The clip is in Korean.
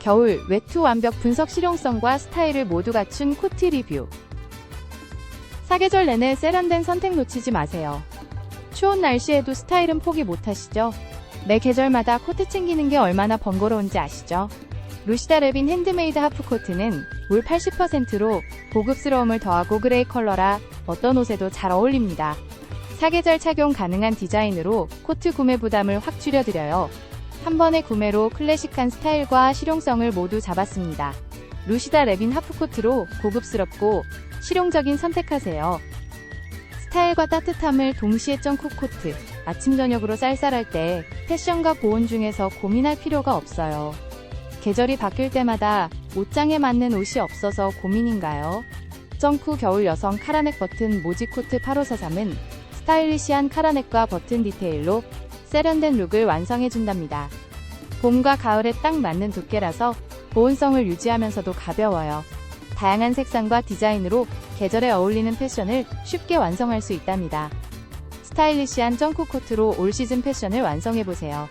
겨울 외투 완벽 분석 실용성과 스타일을 모두 갖춘 코트 리뷰. 사계절 내내 세련된 선택 놓치지 마세요. 추운 날씨에도 스타일은 포기 못하시죠? 매 계절마다 코트 챙기는 게 얼마나 번거로운지 아시죠? 루시다 레빈 핸드메이드 하프 코트는 물 80%로 고급스러움을 더하고 그레이 컬러라 어떤 옷에도 잘 어울립니다. 사계절 착용 가능한 디자인으로 코트 구매 부담을 확 줄여드려요. 한 번의 구매로 클래식한 스타일과 실용성을 모두 잡았습니다. 루시다 레빈 하프 코트로 고급스럽고 실용적인 선택하세요. 스타일과 따뜻함을 동시에 쩐 쿡 코트. 아침 저녁으로 쌀쌀할 때 패션과 보온 중에서 고민할 필요가 없어요. 계절이 바뀔 때마다 옷장에 맞는 옷이 없어서 고민인가요? 정쿠 겨울 여성 카라넥 버튼 모지 코트 8543은 스타일리시한 카라넥과 버튼 디테일로 세련된 룩을 완성해준답니다. 봄과 가을에 딱 맞는 두께라서 보온성을 유지하면서도 가벼워요. 다양한 색상과 디자인으로 계절에 어울리는 패션을 쉽게 완성할 수 있답니다. 스타일리시한 점프 코트로 올 시즌 패션을 완성해보세요.